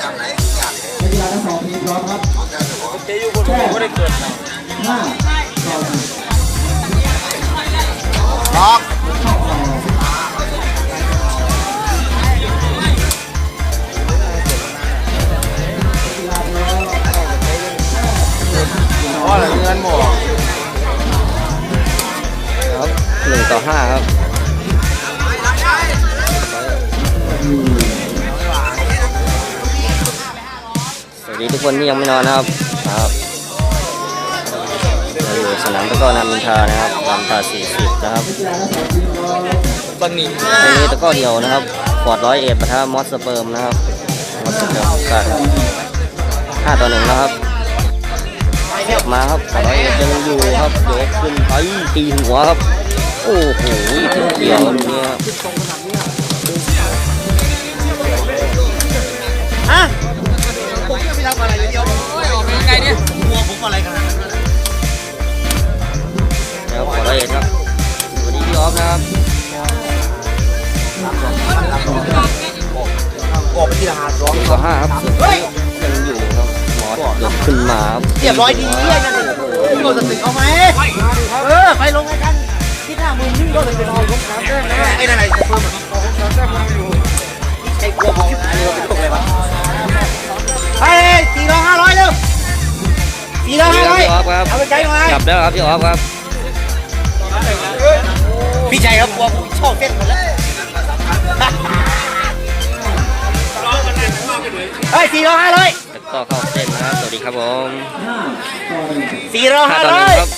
นักกีฬาทั้งสองทีมพร้อมครับเจอยู่บนหัวก็ได้เกิดนะห้าต่อหนึ่งล็อกเพราะอะไรเงินหมดครับหนึ่งต่อห้าครับ ดีทุกคนที่ยังไม่นอนนะครับครับเราอยู่สนามตะกร้อนามินทรานะครับลำตาสี่สิบนะครับนักกีฬาทั้งสองทีมพร้อมบะหมี่วันนี้ตะกร้อเดียวนะครับฟอร์ดร้อยเอ็ดปะทะมอสสเปิร์มนะครับมอสสเปิร์มกันห้าต่อหนึ่งนะครับมาครับฟอร์ดร้อยเอ็ดยังอยู่ครับยกขึ้นไปตีหัวครับโอ้โหถึงเดียวตรงนี้ครับ ไงเนี่ยหัวผมอะไรกันแล้วฟอร์ดร้อยเอ็ดครับสวัสดีพี่ออฟนะครับออกไปที่ทหารร้องหนึ่งต่อห้าครับเสือยังอยู่ครับมอสยกขึ้นมาครับเรียบร้อยดีเยี่ยนั่นเองโดนสตึกเอาไหมเออไปลงไอ้กันที่หน้ามือยิ่งโดนสตึกเอาลงน้ำได้ไหมไอ้นั่นไอ้จะเพิ่ม สี่ร้อยห้าร้อยพี่ออฟครับเอาไปใจหน่อยจับแล้วครับพี่ออฟครับ พี่ชัยครับกลัวผมชอบเส้นหมดแล้วเฮ้ยสี่ร้อยห้าร้อยแล้วก็เข้าเส้นนะครับ สวัสดีครับผมห้าต่อหนึ่งสี่ร้อยห้าห้าต่อหร้นึ่องยครับ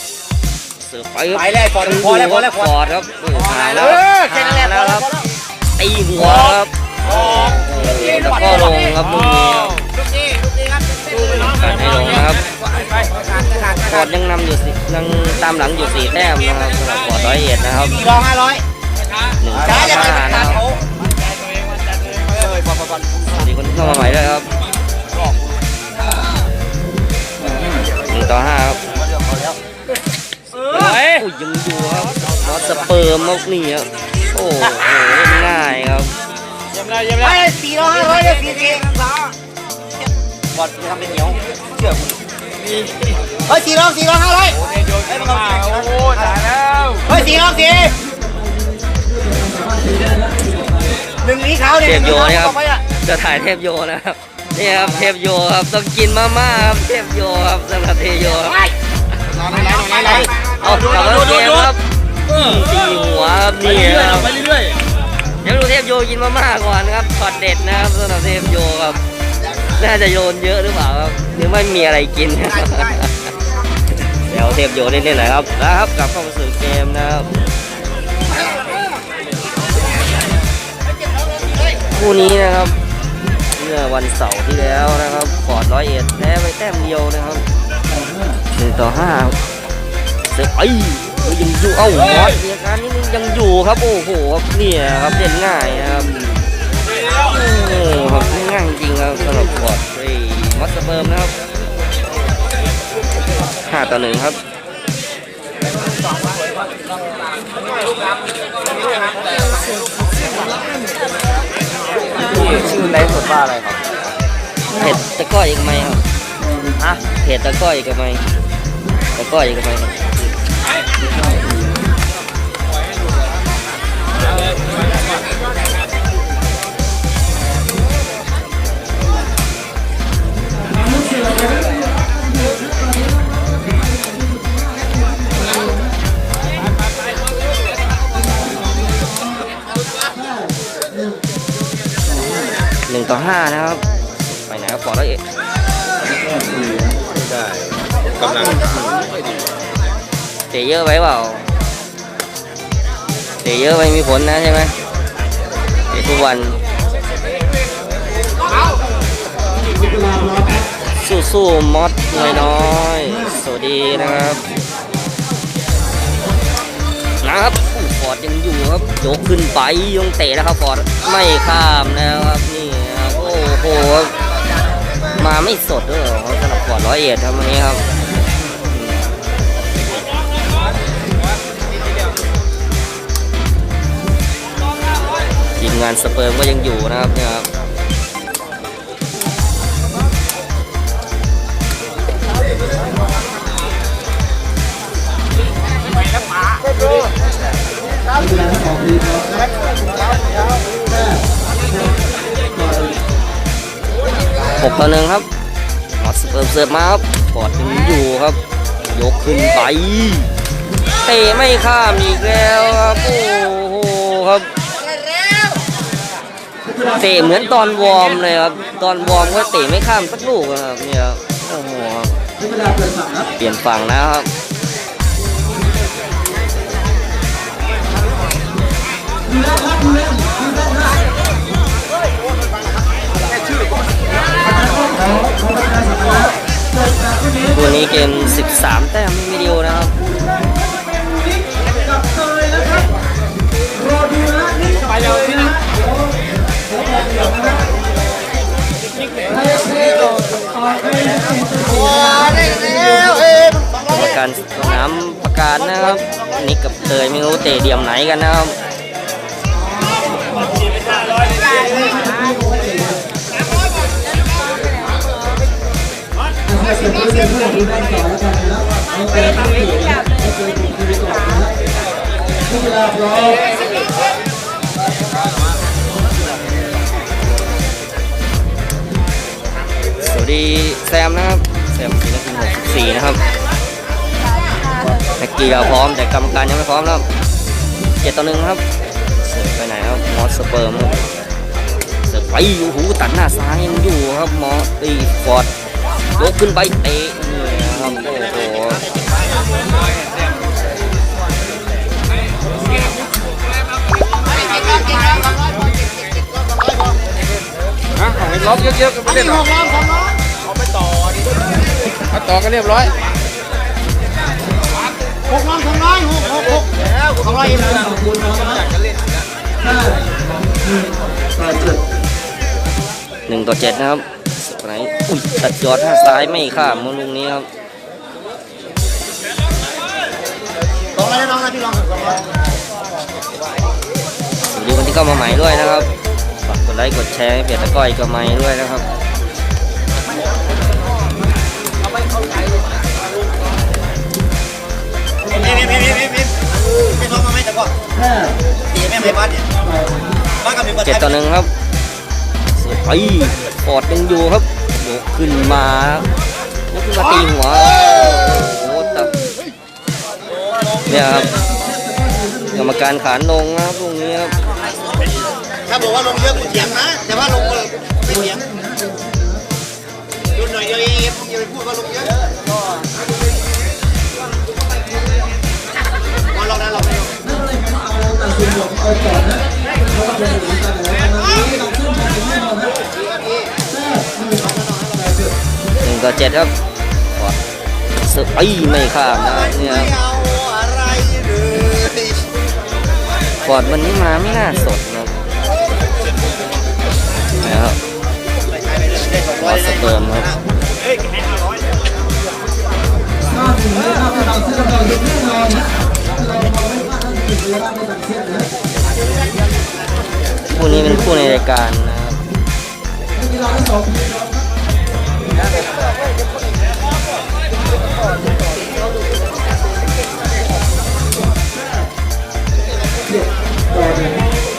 เสือไปครับไปเลยพอพอแล้วพอแล้วพอฟอร์ดครับเออหายเอแล้วอแค่นั้นแหละพอหายแล้แล้ววพคอรับแล้วตีหัวครับแล้วก็ลงครับลูกนี้ครับลูกนี้ลูกนี้ครับการให้ลงนะครับ ฟอร์ดยังนำอยู่สิยังตามหลังอยู่สี่แต้มนะครับสำหรับฟอร์ดร้อยเอ็ดนะครับสี่ร้อยห้าร้อยหนึ่งต่ช้าอจะห้าทำนะการครับเขาสวัสดีคนที่เข้ามาใหม่ด้วยครับหนึ่งต่อห้าครับโอ้ยยังอยู่ครับมอสสเปิร์มมกนี่ครับโอ้โหเล่นง่ายครับเยี่ยมเลยเยี่ยมเลไอ้ยสี่ร้อยห้าร้อยเลยสี่สี่บอลทำเป็นเหนียวเชื่อคุณ เฮ้ยสี่ร้อยสี่ร้อยห้าร้อยโยนขึ้นมาโอ้โหตายแล้วเฮ้ยสี่ร้อยสี่หนึ่งนี้เขาเนี่ยเทพโยนะครับเอาไปอะจะถ่ายเทพโยนะครับนี่ครับเทพโยครับต้องกินมาม่าครับเทพโยครับสำหรับเทพโยครับนอนไหนนอนไหนไหนเอากลับมาเกมครับตีหัวครับนี่ครับไปเรื่อยเดี๋ยวดูเทพโยกินมาม่าก่อนนะครับช็อตเด็ดนะครับสำหรับเทพโยครับ น่าจะโยนเยอะหรือเปล่าครับหรือไม่มีอะไรกิน เดี๋ยวเทพโยเล่นๆหน่อยครับแล้วครับกลับเข้ามาสู่เกมนะครับคู่นี้นะครับเมื่อวันเสาร์ที่แล้วนะครับฟอร์ดร้อยเอ็ดแพ้ไปแต้มเดียวนะครับหนึ่งต่อห้าเสือไอ้ยังอยู่เอ้ามอสมีอาการนี้ยังอยู่ครับโอ้โหครับเนี่ยครับเล่นง่ายครับ โอ้ครับเล่นง่ายจริงครับสำหรับฟอร์ดไอ้มอสเบิร์มนะครับห้าต่อหนึ่งครับชื่อไลฟ์สดว่าอะไรครับเผ็ดตะกร้ออีกไหมครับฮะเผ็ดตะกร้ออีกไหมตะกร้ออีกไหมครับ หนึ่งต่อห้านะครับ ไปไหนครับฟอร์ดร้อยเอ็ดกำลังเตะเยอะไปเปล่าเตะเยอะไปมีผลนะใช่ไหมเตะทุกวันนักกีฬาพร้อมครับสู้ๆมอสน้อยๆสวัสดีนะครับนะครับอู้ฟอร์ดยังอยู่ครับยกขึ้นไปยังเตะนะครับฟอร์ดไม่ข้ามนะครับนี่ครับ โหมาไม่สดด้วยหสำหรับขวดร้อยเอ็ดทำอบวันนี้ครับทีมงานสเปิร์มก็ยังอยู่นะครับเนี่ยครับไม่รับมาครับ 6ต่อหนึ่งครับมาดเปิดเสิร์ฟมาครับปอดยังอยู่ครับ ยกขึ้นไปเตะไม่ข้ามอีกแล้วครับ โอ้โหครับเตะเหมือนตอนวอร์มเลยครับ ตอนวอร์มก็เตะไม่ข้ามสักลูกนะครับเนี่ยโอ้โหเปลี่ยนฝั่งนะครับ ตัวนี้เกม 13 แต้มวิดีโอนะครับไปเร็วที่นะกรรมการสนามประกาศนะครับนิกกับเตยไม่รู้เตะเดียมไหนกันนะครับ ให้เป็นผู้เล่นเพื่อนดูด้านต่อแล้วกันนะครับเอาเตะไม่ถูกนะครับเอาเตะถูกคือก่อนนะครับที่เวลาพร้อมสวัสดีแซมนะครับแซมปีนาที64นะครับแม็กกี้เราพร้อมแต่กรรมการยังไม่พร้อมนะครับเจ็ดต่อหนึ่งครับเสิร์ฟไปไหนครับมอสสเปิร์มครับเสิร์ฟไปโอ้โหตัดหน้าซ้ายยังอยู่ครับมอสตีฟอร์ด ยกขึ้นไปเตะนี่นะครับโอ้โหฮะของไอ้ล็อกเยอะๆกันไม่เล่นหรอกเอาไปต่อดิเอาต่อกันเรียบร้อยหกร้อยสองร้อยหกหกหกสองร้อยเองขอบคุณน้องนะครับห้าหนึ่งแปดเจ็ดหนึ่งต่อเจ็ดนะครับ อุ้ยตัดยอดหน้าซ้ายไม่ข้ามเมื่อลูกนี้ครับสองร้อยน้องนะพี่ลองสองร้อยสวัสดีคนที่เข้ามาใหม่ด้วยนะครับฝากกดไลค์กดแชร์เปียตะก้อยกับไม้ด้วยนะครับพี่พี่พี่พี่พี่พี่ลองมาไหมแต่ก่อนห้าตีแม่ไม่บ้านเนี่ยบ้านกับมีประเจ็ดต่อหนึ่งครับเสิร์ฟ ไปอดยังอยู่ครับยกขึ้นมาแล้วขึ้นมาตีหัวโอ้โหแต่เนี่ยครับกรรมการขานลงนะครับลูกนี้ครับถ้าบอกว่าลงเยอะกูเถียงนะแต่ว่าลงไม่เถียงดูหน่อยเดียวเองอย่าไปพูดว่าลงเยอะมาลองนะลองนะ ต่อเจ็ดครับปอดเสิร์ฟไม่ข้ามนะครับเนี่ยครับไม่เอรเลยปอดวันนี้มาไม่น่าสดนะครับนะครับร้อสเปิร์มครับคู่นี้เป็นคู่ในรายการนะครับ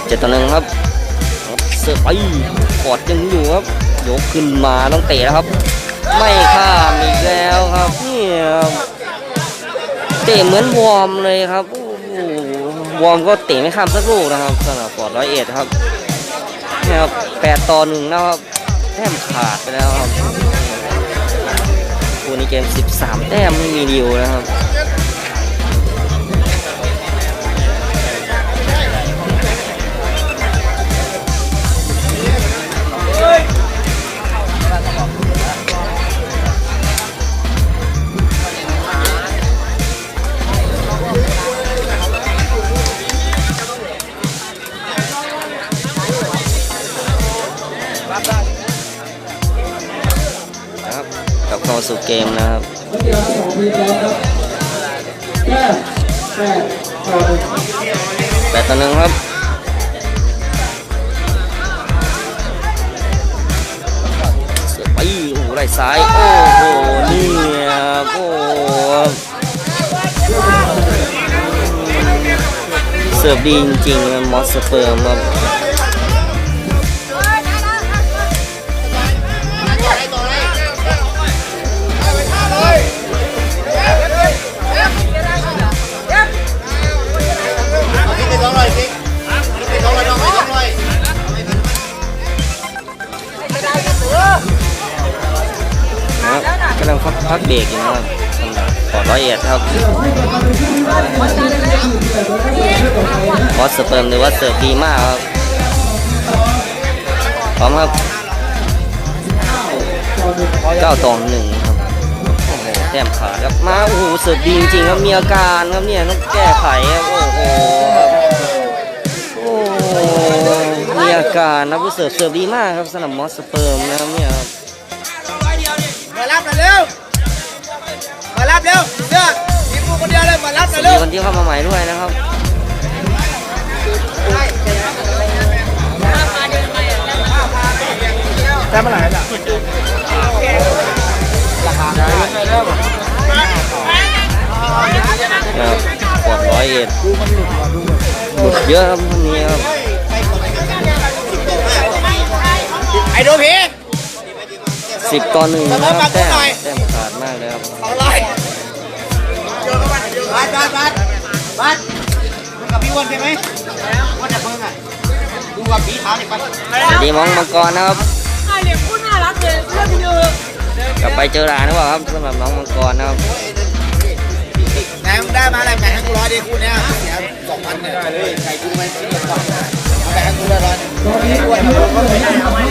เจ็ดต่อหนึ่งครับเสิร์ฟไปกอดยังอยู่ครับยกขึ้นมาต้องเตะแล้วครับ ไม่ข้ามอีกแล้วครับนี่ครับเตะเหมือนวอร์มเลยครับโอ้โหวอร์มก็เตะไม่ข้ามสักลูกนะครับสำหรับฟอร์ดร้อยเอ็ดครับนี่ครับแปดต่อหนึ่งนะครับแต้มขาดไปแล้วครับ นี้เกม 13 แต้มไม่มีดิวนะครับนะครับ สู่เกมนะครับแปดต่อหนึ่งครับเสือไปโอ้โหไหลซ้าย โอ้โหนี่ครับโอ้เสิร์ฟดีจริงๆมอสเปิร์มครับ ลังพักเบรกอยู่นะครับสำหรับฟอร์ดร้อยเอ็ดครับวอสเปิร์มหรือว่าเสิร์ฟดีมากครับพร้อมครับเก้าต่อหนึ่งครับโอ้โหแต้มขาดครับมาโอ้โหเสิร์ฟดีจริงๆครับมีอาการครับเนี่ยต้องแก้ไขครับโอ้โหโอ้มีอาการนะผู้เสิร์ฟเสิร์ฟดีมากครับสำหรับมอสเปิร์มนะครับเนี่ยครับมารับหน่อย เร็วมารับเร็วเสื้อทีมกูคนเดียวเลยมารับหสน่อวัยเร็วสดีคนที่เข้ามาใหม่ด้วยนะครับแต้มอะไรอะครับปวดร้อยเอ็ดหลุดเยอะครับวันนี้ครับไอ้โดพี สิบต่อหนึ่งนะครับแต้มแต้มขาดมากเลยครับเอาเลยบัสบัสบัสบัสมึงกับพี่อ้วนใช่ไหมอ้วนจะเพิ่งอะดูกับพี่เท้าดิบัสสวัสดีมองมังกรนะครับเด็กพูดน่ารักเลยเลือกเยอะกลับไปเจอร้านหรือเปล่าครับสำหรับน้องมังกรนะครับไหนมึงได้มาอะไรแบ่งให้กูร้อยดิคู่เนี้ยเสียสองพันเนี่ยไก่กูไม่ซื้อก่อนแบ่งให้กูร้อยร้อยอ้วนมาพูดเขาเล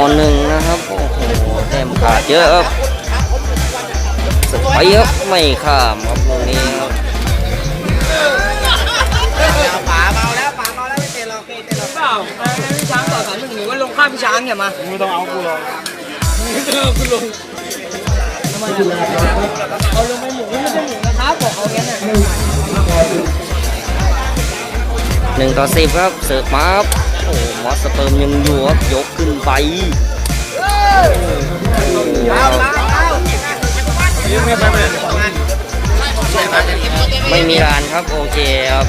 ต่อหนึ่งนะครับ โอ้โหแต้มขาดเยอะครับสไปครับไม่ข้ามครับตรงนี้ครับป๋าเมาแล้วป๋าเมาแล้วไม่เตะหรอกเตะหรอกเปล่าพี่ช้างต่อสามหนึ่งหรือว่าลงข้ามพี่ช้างเนี่ยมาไม่ต้องเอากูหรอกเอาลงไปหมูไม่ใช่หมูนะครับบอกเอางั้นน่ะหนึ่งต่อสิบครับเสิร์ฟมาครับ โอ้หมอสเปิร์มยังอยู่ครับยกขึ้นไปไม่มีรานครับโอเคครับ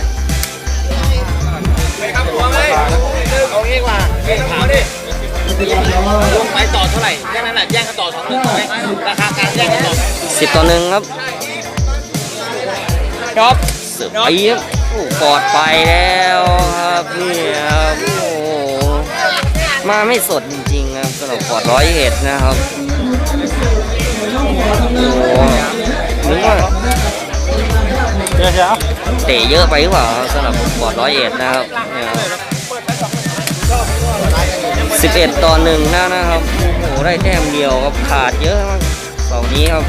เอาเองว่ะถามดิลงไปต่อเท่าไหร่แค่นั้นแหละแย่งกันต่อสองหนึ่งไหมราคาการแย่งกันต่อสิบต่อหนึ่งครับครับสิร์ฟไปครับโอ้กอดไปแล้วครับนี่ครับ มาไม่สดจริงๆครับสำหรับกอดร้อยเอ็ดนะครับโอ้โหนึกว่าเตะเยอะไปหรือเปล่าครับสำหรับกอดร้อยเอ็ดนะครับเนี่ยสิบเอ็ดต่อหนึ่งนะนะครับโอ้โหได้แต้มเดียวครับขาดเยอะมากเสาร์นี้ครับ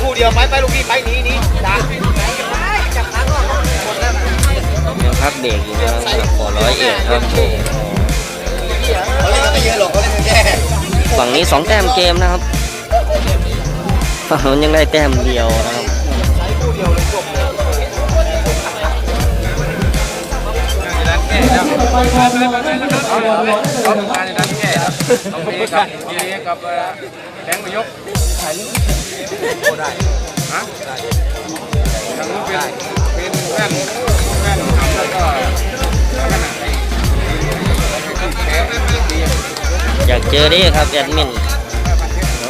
คู่เดียวไปไปลูกพี่ไปหนีหนีด่าจับทางออกหมดแล้วยังพักเบรกอยู่นะครับสำหรับกอดร้อยเอ็ดครับโอ้โหเขาเล่นก็ไม่เยอะหรอกเขาเล่นแค่ฝั่งนี้สองแต้มเกมนะครับฝั่งนู้นยังได้แต้มเดียวนะครับไปทำเราได้นะครับเอาร้อยเลยนะครับการดันแก่ครับ โอ้ได้ฮะได้ทางนู้นเป็นเป็นแว่นแว่นทำแล้วก็อยากเจอดิครับแอดมิน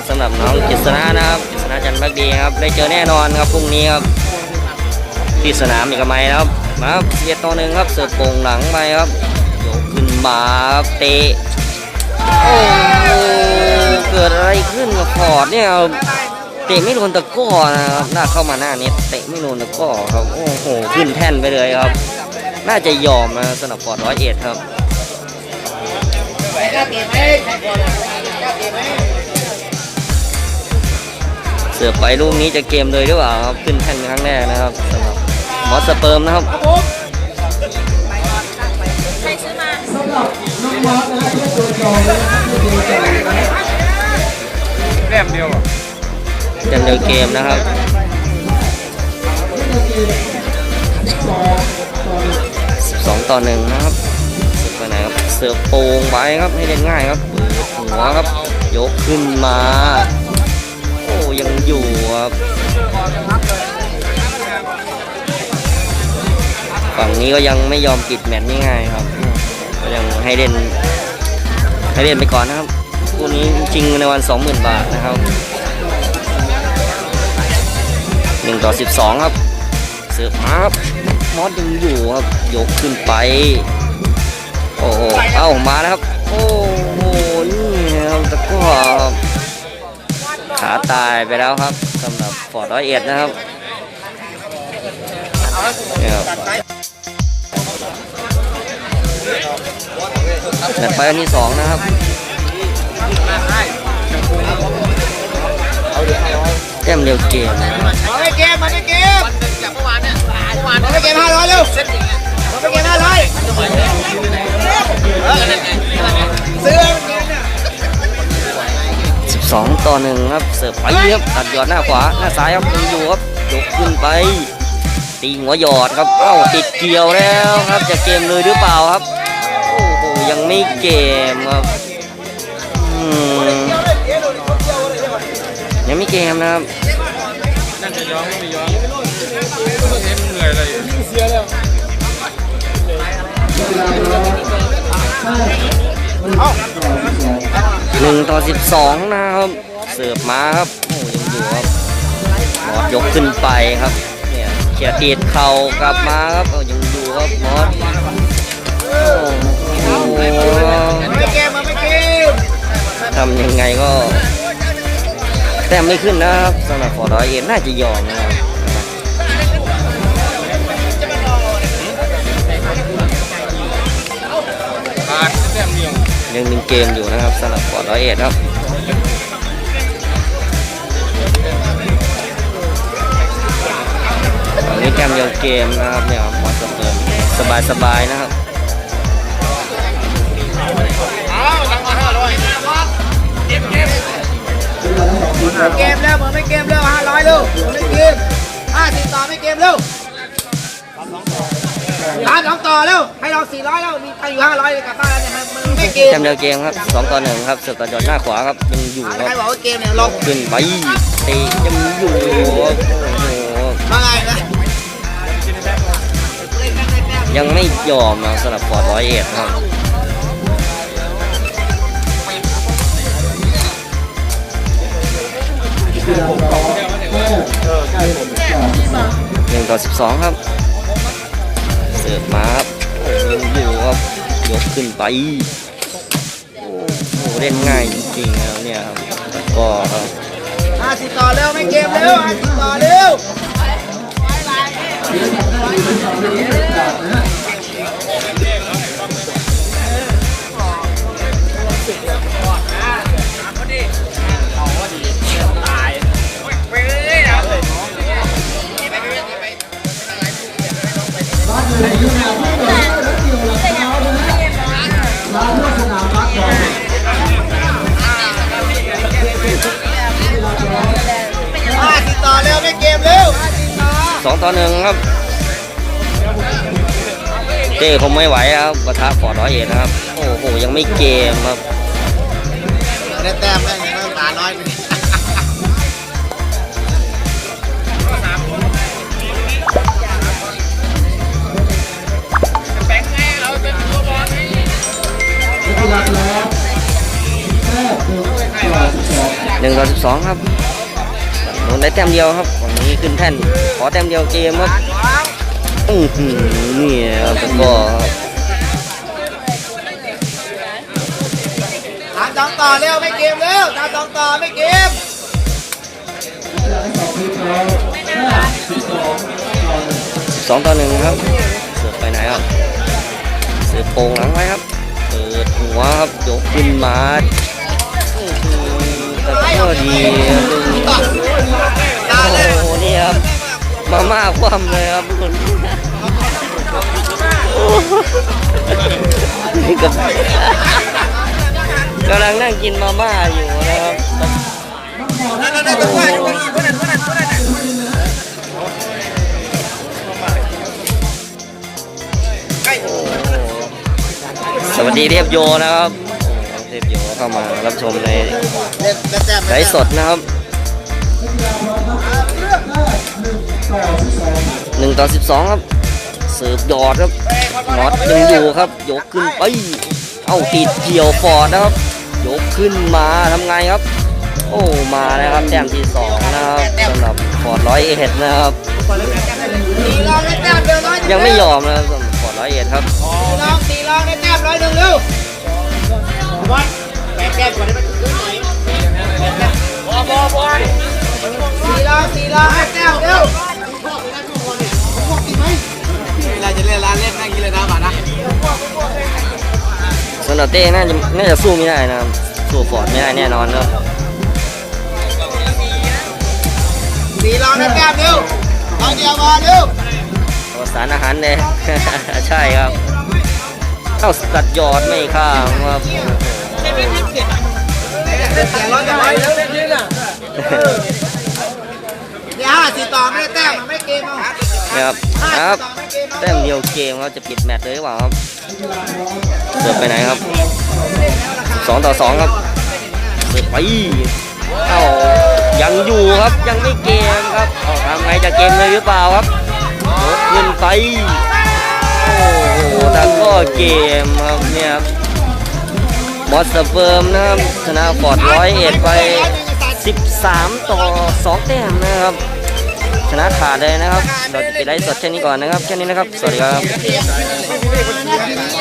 สำหรับน้องกิษณะนะครับกิษณะจันทร์พักดีครับ ได้เจอแน่นอนครับพรุ่งนี้ครับที่สนามเอกมัยนะครับมาครับเสียต่อหนึ่งครับเสิร์ฟโป่งหลังไปครับยกขึ้นมาเตะโอ้เกิดอะไรขึ้นกับฟอร์ดเนี่ยครับ เตะไม่โดนตะก้อนะครับน่าเข้ามาหน้าเน็ตเตะไม่โดนตะก้อครับโอ้โหขึ้นแท่นไปเลยครับ น่าจะยอมนะสำหรับฟอดร้อยเอ็ดครับเกมเสือไปลูกนี้จะเกมเลยหรือเปล่าครับขึ้นแท่นครั้งแรกนะครับสำหรับมอสเปิร์มนะครับมอสนะที่ตัวจอนะตัวจอนะแต้มเดียวอะ แต้มเดียวเกมนะครับสองต่อหนึ่งนะครับเสิร์ฟไปไหนครับเสิร์ฟโป่งไปครับให้เล่นง่ายครับหัวครับยกขึ้นมา โอ้ยังอยู่ครับฝั่งนี้ก็ยังไม่ยอมปิดแมตช์ง่ายๆครับก็ยังให้เล่นให้เล่นไปก่อนนะครับคู่นี้จริงในวัน 20,000 บาทนะครับ 1ต่อ12ครับเสิร์ฟมาครับมอสยังอยู่ครับยกขึ้นไป โอ้โหเอ้ามาแล้วครับ โอ้โหนี่ครับตะกร้อขาตายไปแล้วครับสำหรับฟอร์ดร้อยเอ็ดนะครับเนี่ยไปอันที่สองนะครับแต้มเร็วเกมนะครับมาไม่เกมมาไม่เกมวันหนึ่งจากเมื่อวานเนี่ยเมื่อวานมาไม่เกมห้าร้อยเร็วมาไม่เกมห้าร้อยซื้อ12ต่อหนึ่งครับเสิร์ฟไปครับตัดยอดหน้าขวาหน้าซ้ายครับยังอยู่ครับยกขึ้นไปตีหัวหยอดครับเอ้าติดเกี่ยวแล้วครับจะเกมเลยหรือเปล่าครับโอ้โหยังไม่เกมครับอืม ม่เกมนะครับนั่นจะย้อมไม่ย้อมเห็นเหนื่อยเลยหนึ่งต่อสิบสองนะครับ เสิร์ฟมาครับโอ้ยังอยู่ครับมอสยกขึ้นไปครับเนี่ยเขียตีดเข่ากลับมาครับเอายังอยู่ครับมอสโอ้โหทำยังไงก็ ต้มไม่ขึ้นนะครับสำหรับฟอร์ดร้อยเอ็ดน่าจะยอมนะครับขาดแต้มเดียวยังเป็นเกมอยู่นะครับสำหรับฟอร์ดร้อยเอ็ดครับตอนนี้แกมเดียวเกมนะครับเนี่ยมอสเปิดสบายๆนะครับ เกมแล้วเหมือนไม่เกมแล้วห้าร้อยเร็วไม่เกมห้าสิบต่อไม่เกมเร็วร้านสองต่อเร็วให้เราสี่ร้อยแล้วมีใครอยู่ห้าร้อยกลับบ้านแล้วเนี่ยมันไม่เกมแต้มเดียวเกมครับสองต่อหนึ่งครับเสือกกระจอดหน้าขวาครับยังอยู่คใครรับบอกว่าเกมเนี่ยลงขึ้นไปเตะยังอยู่ครับโอ้โหมาไงนะยังไม่ยอมนะสำหรับฟอร์ดร้อยเอ็ดครับ หนึ่งต่อสิบสองครับ เสิร์ฟมาครับโอ้โหยังอยู่ครับยกขึ้นไปโอ้โหเล่นง่ายจริงๆแล้วเนี่ยครับก็ครับห้าสิบต่อเร็วไม่เกมเร็วห้าสิบต่อเร็ว เต้คงไม่ไหวครับปะทะฟอร์ดร้อยเอ็ดนะครับ โอ้โห ยังไม่เกมครับได้แต้มแม่งเริ่มตาน้อยที่รักแล้วแต้มหนึ่งต่อสองหนึ่งต่อสิบสองครับโดนได้แต้มเดียวครับฝั่งนี้ขึ้นแท่นขอแต้มเดียวเกมครับ อือหือเนี่ยครับแล้วก็ตามสองต่อเร็วไม่เกมเร็วตามสองต่อไม่เกมสองต่อหนึ่งครับเสือไปไหนครับเสือโป่งหลังไว้ครับเปิดหัวครับยกขึ้นมาแต่ก็ดีโอ้โหนี่ครับมาม่าคว่ำเลยครับทุกคุ ณกับกำลังนั่งกินมาม่าอยู่นะครับสวัสดีเทพโยนะครับโอ้เทพโยเข้ามารับชมในไลฟ์สดนะครับหนึ่งต่อสิบสองครับ สิร์ฟหยอดครับมอสยังอยู่ครับ ยกขึ้นไปเอ้าติดเกี่ยวฟอร์ดนะครับ ยกขึ้นมาทำไงครับ โอ้มาแล้วครับแต้มที่สองนะครับสำหรับฟอร์ดร้อยเอ็ดนะครับยังไม่ยอมนะครับสำหรับฟอร์ดร้อยเอ็ดครับตีรองตีรองได้แต้มร้อยหนึ่งเร็วบอลแปดแต้มก่อนได้ไหมขึ้นหน่อยบอบอลบอลตีรองตีรองได้แต้มเร็ว เวลาจะเล่นร้านเล่นนั่งกินเลยนะบ้านะสำหรับเต้น่าจะน่าจะสู้ไม่ได้นะครับสู้ฟอร์ดไม่ได้แน่นอนครับตีรองได้แต้มเร็วร้อยเดียวบอลเร็วเอาสารอาหารเลยใช่ครับเข้าสัดหยอดไม่ข้ามครับเสียร้อยจะร้อยเร็วเดี๋ยวห้า สี่ต่อไม่ได้แต้มไม่เกมเอานะครับครับแต้มเดียวเกมครับจะปิดแมตช์เลยหรือเปล่าครับเสิร์ฟไปไหนครับสองต่อสองครับเสิร์ฟไปเอ้ายังอยู่ครับยังไม่เกมครับเอาทำไงจะเกมเลยหรือเปล่าครับยกขึ้นไปโอ้โหทักก็เกมครับเนี่ยครับบอสเฟิร์มนะครับชนะฟอร์ดร้อยเอ็ดไป 13 ต่อ 2 แต้มนะครับ ชนะขาดเลยนะครับ เราจะไปไลฟ์สดแค่นี้ก่อนนะครับ แค่นี้นะครับ สวัสดีครับ